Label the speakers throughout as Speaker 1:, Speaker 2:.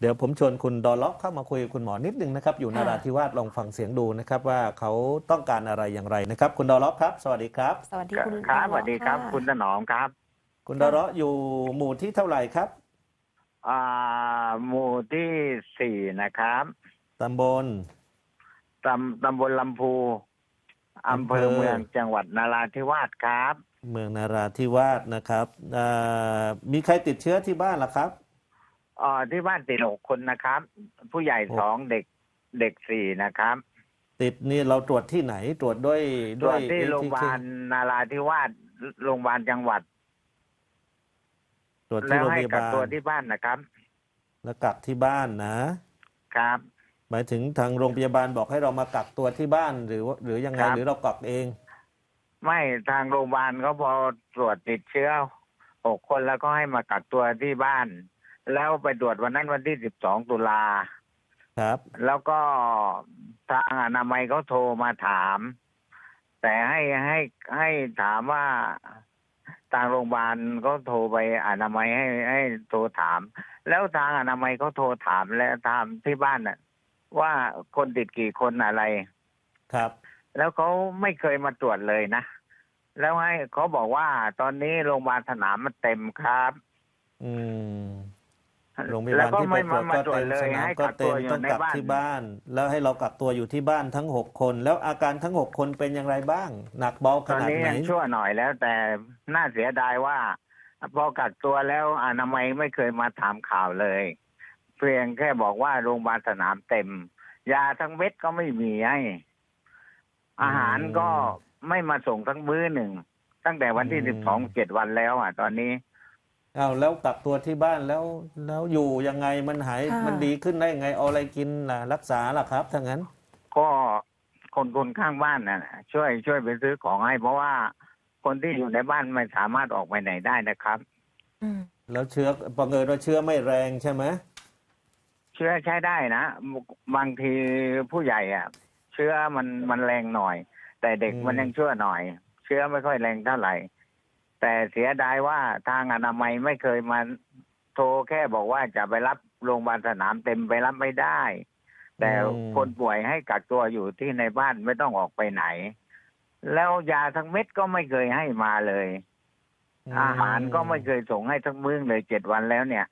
Speaker 1: เดี๋ยวผมชวนคุณดอลล็อกเข้ามาคุยกับคุณหมอนิดนึงนะครับ อยู่น
Speaker 2: ค่ะ
Speaker 1: ราธิวาสลองฟังเสียงดูนะครับ ว่าเขาต้องการอะไรอย่างไรนะครับ คุณดอลล็อกครับ สวัสดีครับ
Speaker 2: สวัสดีคุณ
Speaker 3: ครับ
Speaker 2: ด
Speaker 3: ส
Speaker 2: อล
Speaker 3: วัสดีครับะคุณถนอมครับ
Speaker 1: คุณดอลล็อกอยู่หมู่ที่เท่าไหร่ครับ
Speaker 3: อ่าหมู่ที่สี่นะครับ
Speaker 1: ตำบล
Speaker 3: ตำตำบลลำพูอำเภอ
Speaker 1: อำเภอ
Speaker 3: เมืองจังหวัดนราธิวาสครับ
Speaker 1: เมืองนาราธิวาสนะครับอ่ามีใครติดเชื้อที่บ้านล่ะครับ
Speaker 3: อ่าที่บ้านติดหกคนนะครับ ผู้ใหญ่
Speaker 1: หก
Speaker 3: สองเด็กเด็กสี่นะครับ
Speaker 1: ติดนี่เราตรวจที่ไหนตรวจด้วย
Speaker 3: ตร
Speaker 1: ด้
Speaker 3: ว
Speaker 1: ว
Speaker 3: จ
Speaker 1: ย
Speaker 3: ที่โรงพยาบาลนาราธิวาสโรงพยาบาลจังหวัด
Speaker 1: ตรวจที่
Speaker 3: แล้ว
Speaker 1: โรง
Speaker 3: ให้
Speaker 1: พยา
Speaker 3: กัก
Speaker 1: บาล
Speaker 3: ตัวที่บ้านนะครับ
Speaker 1: แล้วกักที่บ้านนะ
Speaker 3: ครับ
Speaker 1: หมายถึงทางโรงพยาบาลบอกให้เรามากักตัวที่บ้านหรือว่าหรือยังไง
Speaker 3: ครับ
Speaker 1: หรือเรากักเอง
Speaker 3: ไม่ทางโรงพยาบาลเขาพอตรวจติดเชื้อหกคนแล้วก็ให้มากักตัวที่บ้าน แล้วไปตรวจวันนั้นวันที่สิบสองตุลา
Speaker 1: ครับ
Speaker 3: แล้วก็ทางอนามัยเขาโทรมาถาม แต่ให้ให้ให้ถามว่าทางโรงพยาบาลก็โทรไปอนามัยให้ให้โทรถาม แล้วทางอนามัยเขาโทรถามและถามที่บ้านน่ะ ว่าคนติดกี่คนอะไร
Speaker 1: ครับ
Speaker 3: แล้วเขาไม่เคยมาตรวจเลยนะแล้วให้เขาบอกว่าตอนนี้โรงพยาบาลสนามมันเต็มครับ
Speaker 1: อืม โรงพยา
Speaker 3: แล้
Speaker 1: บาวล
Speaker 3: ก็
Speaker 1: ที่ไป
Speaker 3: ไม่
Speaker 1: ตรว
Speaker 3: มา
Speaker 1: จ
Speaker 3: มา
Speaker 1: ก็
Speaker 3: ตรวจ
Speaker 1: เต็ม
Speaker 3: เล
Speaker 1: ส
Speaker 3: ย
Speaker 1: นาม
Speaker 3: ให้
Speaker 1: ก็
Speaker 3: กัก
Speaker 1: เต็
Speaker 3: ตัว
Speaker 1: ม
Speaker 3: อยู่
Speaker 1: ต้อง
Speaker 3: ใน
Speaker 1: กัก
Speaker 3: บ้าน
Speaker 1: ที่บ้าน แล้วให้เรากักตัวอยู่ที่บ้านทั้งหกคน แล้วอาการทั้งหกคนเป็นอย่างไรบ้าง หนักเบา
Speaker 3: ต
Speaker 1: ข
Speaker 3: อน
Speaker 1: นาด
Speaker 3: นี้
Speaker 1: ไหน
Speaker 3: ยังชั่วหน่อยแล้วแต่น่าเสียดายว่าพอกักตัวแล้วอนามัยไม่เคยมาถามข่าวเลย เพียงแค่บอกว่าโรงพยาบาลสนามเต็ม ยาทั้งเม็ดก็ไม่มีให้อาหารก็ไม่มาส่งทั้งมื้อหนึ่ง ตั้งแต่วันที่สิบสองเจ็ดวันแล้วอะ ตอนนี้
Speaker 1: เอาแล้วกักตัวที่บ้านแล้วแล้วอยู่ยังไงมันหาย
Speaker 2: ค่ะ
Speaker 1: มันดีขึ้นได้ยังไงเอาอะไรกินล่ะรักษาล่ะครับถ้างั้น
Speaker 3: ก็คนคนข้างบ้านน่ะช่วยช่วยไปซื้อของให้ เพราะว่าคนที่อยู่ในบ้านไม่สามารถออกไปไหนได้นะครับ
Speaker 2: อืม
Speaker 1: แล้วเชื้อบังเอิญว่าเชื้อไม่แรงใช่ไหม
Speaker 3: เชื้อใช้ได้นะบางทีผู้ใหญ่อะเชื้อมันมันแรงหน่อย แต่เด็กมันยังชั่วหน่อย เชื้อไม่ค่อยแรงเท่าไหร่ แต่เสียดายว่าทางอนามัยไม่เคยมาโทรแค่บอกว่าจะไปรับโรงพยาบาลสนามเต็มไปรับไม่ได้ แต่คนป่วยให้กักตัวอยู่ที่ในบ้านไม่ต้องออกไปไหน แล้วยาทั้งเม็ดก็ไม่เคยให้มาเลย
Speaker 1: ม
Speaker 3: อาหารก็ไม่เคยส่งให้ทั้งมื้อเลยเจ็ดวันแล้วเนี่ย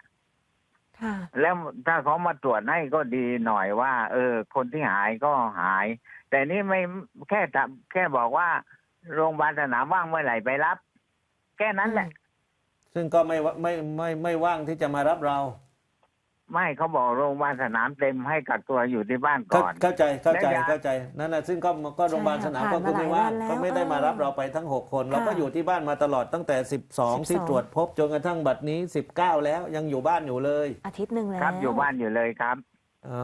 Speaker 2: ค่ะ
Speaker 3: แล้วถ้าเขามาตรวจให้ก็ดีหน่อยว่า เออ คนที่หายก็หาย แต่นี่ไม่แค่ทำแค่บอกว่าโรงพยาบาลสนามว่างเมื่อไหร่ไปรับ แค่นั้นแหละ
Speaker 1: ซึ่งก็ไม่ว่าไม่ไม่ไม่ว่างที่จะมารับเรา
Speaker 3: ไม่เขาบอกโรงพยาบาลสนามเต็มให้กักตัวอยู่ที่บ้าน
Speaker 1: เข้า
Speaker 3: ก่อน
Speaker 1: เข้าใจเข้าใจ
Speaker 3: แล้วยา
Speaker 1: เข้าใจนั่นแหละซึ่งก็ก็โรงพยาบาล
Speaker 2: ใช่
Speaker 1: สนาม
Speaker 2: ค่ะ
Speaker 1: ก็คือ
Speaker 2: ผ่านมา
Speaker 1: ไม่ว่าง
Speaker 2: หลายวันแล้ว
Speaker 1: ก็ไม่ได้มารับ
Speaker 2: เออ
Speaker 1: เราไปทั้ง 6 คน เราก็
Speaker 2: ค่ะ
Speaker 1: อยู่ที่บ้านมาตลอดตั้งแต่ 12 ที่
Speaker 2: 12
Speaker 1: ตรวจพบจนกระทั่งบัดนี้ 19 แล้วยังอยู่บ้านอยู่เลย
Speaker 2: อาทิตย์หนึ่งแล้ว
Speaker 3: ครับอยู่บ้านอยู่เลยครับ
Speaker 1: อ๋อ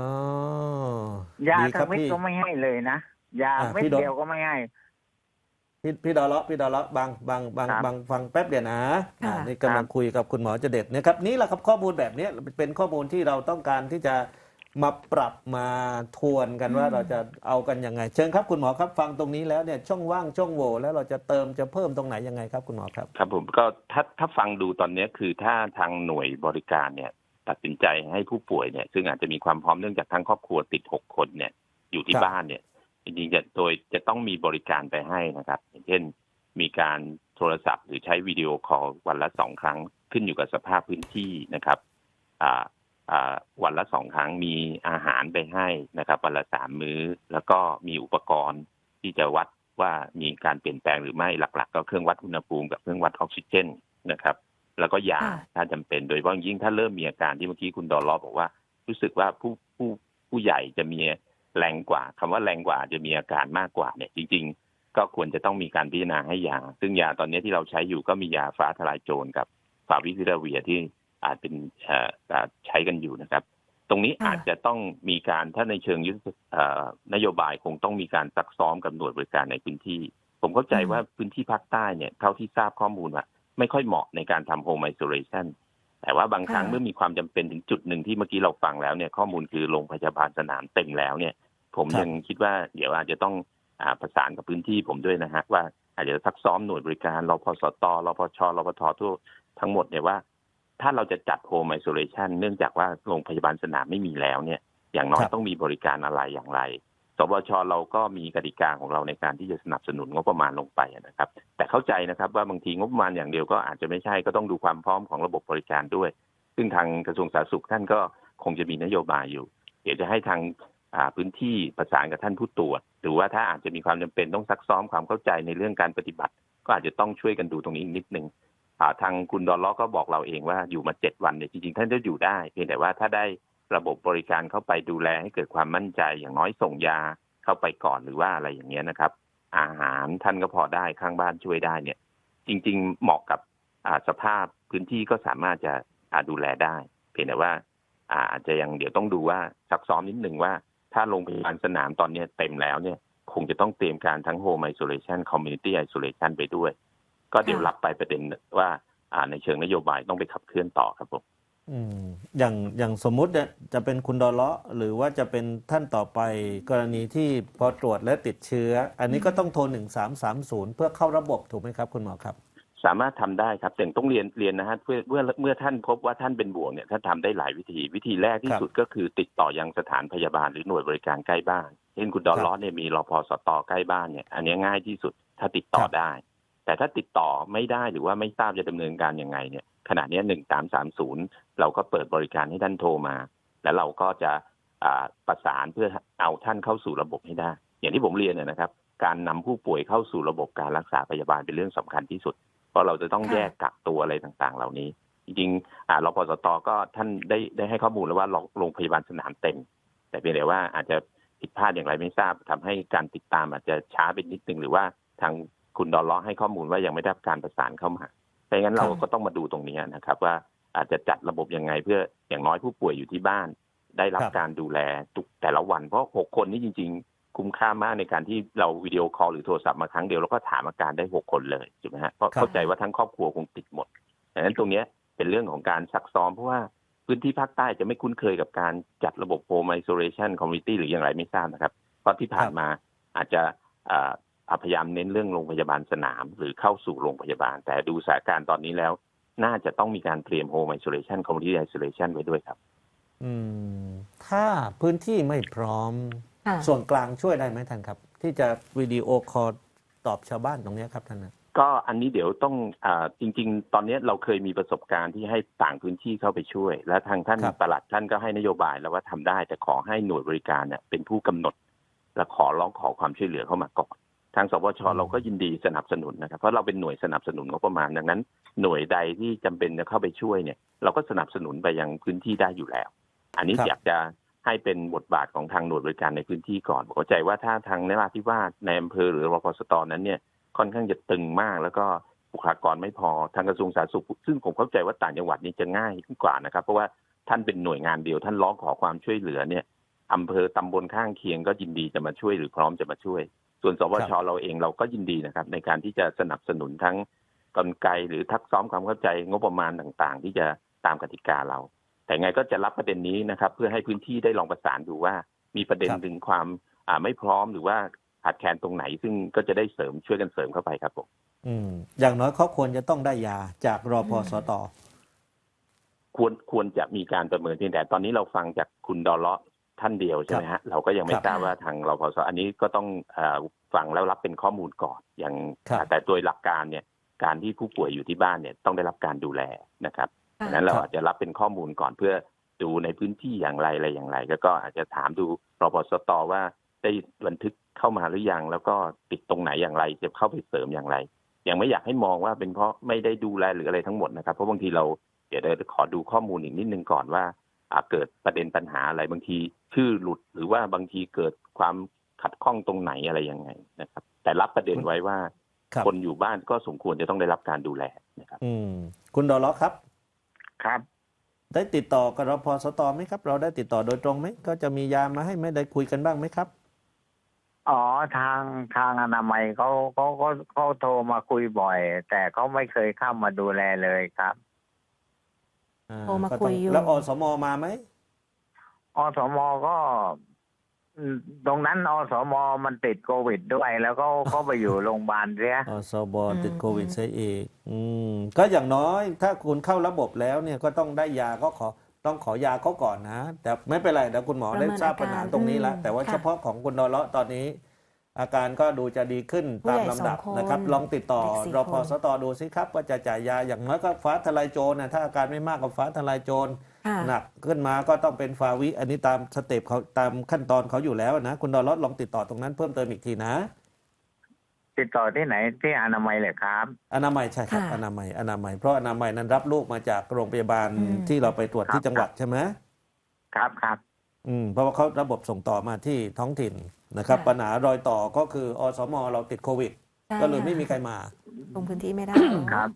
Speaker 1: ยาดีค
Speaker 3: ทั้
Speaker 1: รับ
Speaker 3: งเม็ด
Speaker 1: พี่
Speaker 3: ก็ไม่ให้เลยนะยา
Speaker 1: อะ
Speaker 3: เม็ด
Speaker 1: พี่ดอก
Speaker 3: เดียวก็ไม่ให้
Speaker 1: พี่พี่ดอลเลาะพี่ดอลเลาะบางบางบาง
Speaker 3: ครับ
Speaker 1: บางฟังแป๊บเดียวนะ
Speaker 2: ค่ะ
Speaker 1: อ่านี่กำลังคุยกับคุณหมอเจเด็ดนะครับนี่แหละครับข้อมูลแบบนี้เป็นข้อมูลที่เราต้องการที่จะมาปรับมาทวนกันว่าเราจะเอากันยังไง เชิญครับคุณหมอครับฟังตรงนี้แล้วเนี่ยช่องว่างช่องโหว่แล้วเราจะเติมจะเพิ่มตรงไหนยังไงครับคุณหมอครับ
Speaker 4: ครับผมก็ถ้าถ้าฟังดูตอนเนี้ยคือถ้าทางหน่วยบริการเนี่ย ตัดสินใจให้ผู้ป่วยเนี่ย ซึ่งอาจจะมีความพร้อมเนื่องจากทั้งครอบครัวติดหกคนเนี่ย อยู่ที่
Speaker 1: ครับ
Speaker 4: บ้านเนี่ย จริงๆจะโดยจะต้องมีบริการไปให้นะครับ อย่างเช่นมีการโทรศัพท์หรือใช้วิดีโอคอลวันละสองครั้งขึ้นอยู่กับสภาพพื้นที่นะครับวันละสองครั้งมีอาหารไปให้นะครับ วันละสามมื้อ แล้วก็มีอุปกรณ์ที่จะวัดว่ามีการเปลี่ยนแปลงหรือไม่หลัก ๆ ก็เครื่องวัดอุณหภูมิกับเครื่องวัดออกซิเจนนะครับ แล้วก็ยาถ้าจำเป็นโดยเฉพาะยิ่งถ้าเริ่มมีอาการที่เมื่อกี้คุณดอลลอบอกว่า รู้สึกว่าผู้ผู้ผู้ใหญ่จะมี แรงกว่าคำว่าแรงกว่าจะมีอาการมากกว่าเนี่ยจริง ๆ ก็ควรจะต้องมีการพิจารณาให้ยา ซึ่งยาตอนนี้ที่เราใช้อยู่ก็มียาฟ้าทลายโจรกับฟาวิพิราเวียที่อาจเป็นเอ่ออ่าใช้กันอยู่นะครับ ตรงนี้
Speaker 2: ค่ะ
Speaker 4: อาจจะต้องมีการถ้าในเชิงยุทธเอ่อนโยบายคงต้องมีการซักซ้อมกับหน่วยบริการในพื้นที่ ผมเข้าใจว่าพื้นที่ภาคใต้เนี่ยเท่าที่ทราบข้อมูลว่าไม่ค่อยเหมาะในการทำโฮมไอโซเลชันแต่ว่าบางครั้ง
Speaker 2: ค่ะ
Speaker 4: เมื่อมีความจำเป็นถึงจุดหนึ่งที่เมื่อกี้เราฟังแล้วเนี่ยข้อมูลคือโรงพยาบาลสนามเต็มแล้วเนี่ย ผม
Speaker 1: ครับ
Speaker 4: ยังคิดว่าเดี๋ยวอาจจะต้องอาประสานกับพื้นที่ผมด้วยนะฮะว่าอาจจะซักซ้อมหน่วยบริการรพสตรพชรพททั่วทั้งหมดเนี่ยว่า ถ้าเราจะจัดโฮมไอโซเลชันเนื่องจากว่าโรงพยาบาลสนามไม่มีแล้วเนี่ย อย่างน้อย
Speaker 1: ครับ
Speaker 4: ต้องมีบริการอะไรอย่างไรสบชเราก็มีกติกาของเราในการที่จะสนับสนุนงบประมาณลงไปนะครับ แต่เข้าใจนะครับว่าบางทีงบประมาณอย่างเดียวก็อาจจะไม่ใช่ก็ต้องดูความพร้อมของระบบบริการด้วย ซึ่งทางกระทรวงสาธารณสุขท่านก็คงจะมีนโยบายอยู่ เดี๋ยวจะให้ทางอ่า พื้นที่ประสานกับท่านผู้ตรวจ หรือว่าถ้าอาจจะมีความจำเป็นต้องซักซ้อมความเข้าใจในเรื่องการปฏิบัติ ก็อาจจะต้องช่วยกันดูตรงนี้นิดนึงอ่าทางคุณดอลล้อก็บอกเราเองว่าอยู่มาเจ็ดวันเนี่ยจริงๆท่านจะอยู่ได้เพียงแต่ว่าถ้าได้ระบบบริการเข้าไปดูแลให้เกิดความมั่นใจอย่างน้อยส่งยาเข้าไปก่อนหรือว่าอะไรอย่างเงี้ยนะครับ อาหารท่านก็พอได้ข้างบ้านช่วยได้เนี่ย จริง ๆ เหมาะกับสภาพพื้นที่ก็สามารถจะดูแลได้ เพียงแต่ว่าอาจจะยังเดี๋ยวต้องดูว่าซักซ้อมนิดหนึ่งว่า ถ้าโรงพยาบาลสนามตอนนี้เต็มแล้วเนี่ยคงจะต้องเตรียมการทั้ง Home Isolation Community Isolation ไปด้วย ก็เดี๋ยว
Speaker 2: ค่ะ
Speaker 4: รับไปประเด็นว่าอ่าในเชิงนโยบายต้องไปขับเคลื่อนต่อครับผ
Speaker 1: มอย่างอย่างสมมุติเนี่ยจะเป็นคุณดอลเลาะหรือว่าจะเป็นท่านต่อไปกรณีที่พอตรวจและติดเชื้อ อันนี้ก็ต้องโทรหนึ่งสามสามศูนย์เพื่อเข้าระบบถูกไหมครับ คุณหมอครับ
Speaker 4: สามารถทำได้ครับแต่ต้องเรียนเรียนนะฮะเพื่อเมื่อเมื่อท่านพบว่าท่านเป็นบวกเนี่ยท่านทำได้หลายวิธี วิธีแรกที่
Speaker 1: ครับ
Speaker 4: สุดก็คือติดต่อยังสถานพยาบาลหรือหน่วยบริการใกล้บ้านเช่นคุณดอลล้อเนี่ยมีรพสตใกล้บ้านเนี่ยอันนี้ง่ายที่สุดถ้าติดต่อ
Speaker 1: ครับ
Speaker 4: ได้ แต่ถ้าติดต่อไม่ได้หรือว่าไม่ทราบจะดำเนินการยังไงเนี่ยขณะนี้หนึ่งสามสามศูนย์เราก็เปิดบริการให้ท่านโทรมา แล้วเราก็จะอ่าประสานเพื่อเอาท่านเข้าสู่ระบบให้ได้ อย่างที่ผมเรียนเนยนะครับ การนำผู้ป่วยเข้าสู่ระบบการรักษาพยาบาลเป็นเรื่องสำคัญที่สุด เพราะเราจะต้อง
Speaker 2: ค่ะ
Speaker 4: แยกกักตัวอะไรต่างๆ เหล่านี้ จริงๆอ่ารพสตก็ท่านได้ได้ให้ข้อมูลแล้วว่าโรงโรงพยาบาลสนามเต็ม แต่เพียงแต่ว่าอาจจะผิดพลาดอย่างไรไม่ทราบทำให้การติดตามอาจจะช้าไปนิดนึงหรือว่าทางคุณดอลล้อให้ข้อมูลว่ายังไม่ได้รับการประสานเข้ามาดังนั้นเรา
Speaker 1: ครับ
Speaker 4: ก็ต้องมาดูตรงนี้นะครับ ว่าอาจจะจัดระบบยังไงเพื่ออย่างน้อยผู้ป่วยอยู่ที่บ้าน ได้รับ
Speaker 1: ครับ
Speaker 4: การดูแลทุกแต่ละวัน เพราะหกคนนี้จริงๆ คุ้มค่ามากในการที่เราวิดีโอคอลหรือโทรศัพท์มาครั้งเดียวแล้วก็ถามอาการได้หกคนเลยถูกไหมฮะเพราะ
Speaker 1: ครับ
Speaker 4: เข้าใจว่าทั้งครอบครัวคงติดหมดดังนั้นตรงเนี้ยเป็นเรื่องของการซักซ้อมเพราะว่าพื้นที่ภาคใต้จะไม่คุ้นเคยกับการจัดระบบ Home Isolation Community หรืออย่างไรไม่ทราบนะครับ เพราะที่ผ่านมาอาจจะอ่าอ่าพยายามเน้นเรื่องโรงพยาบาลสนาม หรือเข้าสู่โรงพยาบาล แต่ดูสถานการณ์ตอนนี้แล้ว น่าจะต้องมีการเตรียม Home Isolation Community Isolation ไว้ด้วยครับ
Speaker 1: อืม ถ้าพื้นที่ไม่พร้อม
Speaker 2: ค่ะ
Speaker 1: ส่วนกลางช่วยได้ไหมท่านครับ ที่จะวิดีโอคอลตอบชาวบ้านตรงเนี้ยครับท่านนะ
Speaker 4: ก็อันนี้เดี๋ยวต้องอาจริง ๆ ตอนนี้เราเคยมีประสบการณ์ที่ให้ต่างพื้นที่เข้าไปช่วย และทางท่าน
Speaker 1: ครับ
Speaker 4: ปลัดท่านก็ให้นโยบายแล้วว่าทำได้แต่ขอให้หน่วยบริการเนี่ยเป็นผู้กำหนด และขอร้องขอความช่วยเหลือเข้ามาก่อนทางสปชเราก็ยินดีสนับสนุนนะครับ เพราะเราเป็นหน่วยสนับสนุนงบประมาณดังนั้น หน่วยใดที่จำเป็นจะเข้าไปช่วยเนี่ย เราก็สนับสนุนไปยังพื้นที่ได้อยู่แล้ว อันนี้
Speaker 1: ครับ
Speaker 4: อยากจะ ให้เป็นบทบาทของทางหน่วยบริการในพื้นที่ก่อนผมเข้าใจว่าถ้าทางนราธิวาสในอำเภอหรือรพสตนั้นเนี่ยค่อนข้างจะตึงมาก แล้วก็บุคลากรไม่พอทางกระทรวงสาธารณสุข ซึ่งผมเข้าใจว่าต่างจังหวัดนี้จะง่ายกว่านะครับ เพราะว่าท่านเป็นหน่วยงานเดียว ท่านร้องขอความช่วยเหลือเนี่ยอำเภอตำบลข้างเคียงก็ยินดีจะมาช่วยหรือพร้อมจะมาช่วย ส่วนสวชเราเองเราก็ยินดีนะครับ ในการที่จะสนับสนุนทั้งกลไกหรือทักซ้อมความเข้าใจงบประมาณต่างๆ ที่จะตามกติกาเรา แต่ไงก็จะรับประเด็นนี้นะครับ เพื่อให้พื้นที่ได้ลองประสานดูว่า มีประเด็น
Speaker 1: ครับ
Speaker 4: ถึงความอ่าไม่พร้อมหรือว่าขาดแคลนตรงไหน ซึ่งก็จะได้เสริมช่วยกันเสริมเข้าไปครับผม
Speaker 1: อืมอย่างน้อยเขาควรจะต้องได้ยาจากรอพสต
Speaker 4: ควรควรจะมีการประเมินเพียงแต่ตอนนี้เราฟังจากคุณดอลเลาะท่านเดียวใช่ไหมฮะเราก็ยังไม่
Speaker 1: ครับ
Speaker 4: ทราบว่าทางรพสอันนี้ก็ต้องเออฟังแล้วรับเป็นข้อมูลก่อนอย่าง
Speaker 1: ครับ
Speaker 4: แต่โดยหลักการเนี่ยการที่ผู้ป่วยอยู่ที่บ้านเนี่ยต้องได้รับการดูแลนะครับ
Speaker 2: ค่ะ
Speaker 4: ดังนั้นเรา
Speaker 1: ครับ
Speaker 4: อาจจะรับเป็นข้อมูลก่อนเพื่อดูในพื้นที่อย่างไรอะไรอย่างไร แล้วก็อาจจะถามดูรพสตว่าได้บันทึกเข้ามาหรือยัง แล้วก็ติดตรงไหนอย่างไรจะเข้าไปเสริมอย่างไร ยังไม่อยากให้มองว่าเป็นเพราะไม่ได้ดูแลหรืออะไรทั้งหมดนะครับ เพราะบางทีเราเดี๋ยวเราขอดูข้อมูลอีกนิดนึงก่อนว่าอาเกิดประเด็นปัญหาอะไรบางที ชื่อหลุดหรือว่าบางทีเกิดความขัดข้องตรงไหนอะไรยังไงนะครับ แต่รับประเด็นไว้ว่า
Speaker 1: ครับ
Speaker 4: คนอยู่บ้านก็สมควรจะต้องได้รับการดูแลนะครับ
Speaker 1: อืมคุณดอลเลาะครับ
Speaker 3: ครับ
Speaker 1: ได้ติดต่อกับรพสตไหมครับ เราได้ติดต่อโดยตรงไหมก็จะมียามาให้ไหม่ได้คุยกันบ้างไหมครับ
Speaker 3: อ๋อทางทางอนามัยเขาเขาเขาเขาโทรมาคุยบ่อย แต่เขาไม่เคยเข้ามาดูแลเลยครับ
Speaker 1: อ่
Speaker 2: โทรมา
Speaker 1: ก็ต้ง
Speaker 2: คุยอยู่
Speaker 1: แล้วอสมมาไหม
Speaker 3: อสมก็อืม ตรงนั้นอสมมันติดโควิดด้วย แล้วก็เขาไปอยู่โรงพยาบาลเสีย
Speaker 1: อสบ
Speaker 2: อืม
Speaker 1: ติดโควิดใช่อีกอืมก็อย่างน้อยถ้าคุณเข้าระบบแล้วเนี่ยก็ต้องได้ยาก็ขอต้องขอยาเขาก่อนนะ แต่ไม่เป็นไรเดี๋ยวคุณหมอ
Speaker 2: ประ
Speaker 1: ได้
Speaker 2: เมิน
Speaker 1: ทราบ
Speaker 2: อาการ
Speaker 1: ปัญหาตรงนี้แล้ว
Speaker 2: อืม
Speaker 1: แต่ว่า
Speaker 2: ค่ะ
Speaker 1: เฉพาะของคุณดอเลาะตอนนี้ อาการก็ดูจะดีขึ้น
Speaker 2: ผู้
Speaker 1: ตาม
Speaker 2: ใหญ่
Speaker 1: ลำดับ
Speaker 2: สองคน
Speaker 1: นะครับ ลองติดต่อ
Speaker 2: เด็กสี่
Speaker 1: รพ
Speaker 2: คน
Speaker 1: สตดูสิครับว่าจะจ่ายยาอย่างน้อยก็ฟ้าทลายโจรนะถ้าอาการไม่มากก็ฟ้าทลายโจร
Speaker 2: ค่ะ
Speaker 1: หนักขึ้นมาก็ต้องเป็นฟาวิ อันนี้ตามสเต็ปเขาตามขั้นตอนเขาอยู่แล้วนะ คุณดอลลอดลองติดต่อตรงนั้นเพิ่มเติมอีกทีนะ
Speaker 3: ติดต่อที่ไหนที่อนามัยเลยครับ
Speaker 1: อนามัยใช่ครับ
Speaker 2: ค่ะ
Speaker 1: อนามัยอนามัยเพราะอนามัยนั้นรับลูกมาจากโรงพยาบาล
Speaker 2: อืม
Speaker 1: ที่เราไปตรวจ
Speaker 3: ครับ
Speaker 1: ที่จังหวัดใช่ไหม
Speaker 3: ครับครับ
Speaker 1: อืมเพราะว่าเขาระบบส่งต่อมาที่ท้องถิ่นนะครับ
Speaker 2: ค่ะ
Speaker 1: ปัญหารอยต่อก็คืออสมเราติดโควิด
Speaker 2: ใช่
Speaker 1: ก็เลย
Speaker 2: ค่ะ
Speaker 1: ไม่มีใครมา
Speaker 2: ลงพื้นที่ไม่ได้
Speaker 3: ครับ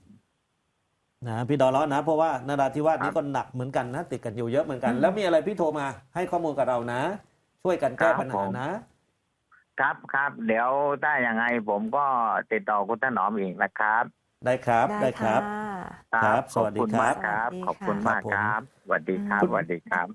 Speaker 1: นะพี่ดอลลอดนะ เพราะว่านราธิวาส
Speaker 3: ครับ
Speaker 1: นี่ก็หนักเหมือนกันนะติดกันอยู่เยอะเหมือนกัน
Speaker 2: อืม
Speaker 1: แล้วมีอะไรพี่โทรมาให้ข้อมูลกับเรานะ ช่วยกันแก้
Speaker 3: ครับ
Speaker 1: ปัญหา
Speaker 3: ผม
Speaker 1: นะ
Speaker 3: ครับครับเดี๋ยวถ้ายังไงผมก็ติดต่อคุณถนอมอีกนะครับ
Speaker 1: ได้ครับได้ครับ
Speaker 2: ค่ะ
Speaker 1: ครับส
Speaker 3: ขอบ
Speaker 1: วัสดี
Speaker 3: คุณ
Speaker 1: ครับ
Speaker 3: มากครับ
Speaker 2: สวัสดี
Speaker 3: ขอบคุณ
Speaker 2: ค่ะ
Speaker 3: มากครับสวัสดีครับ
Speaker 2: อืม
Speaker 3: สวัสดีครับ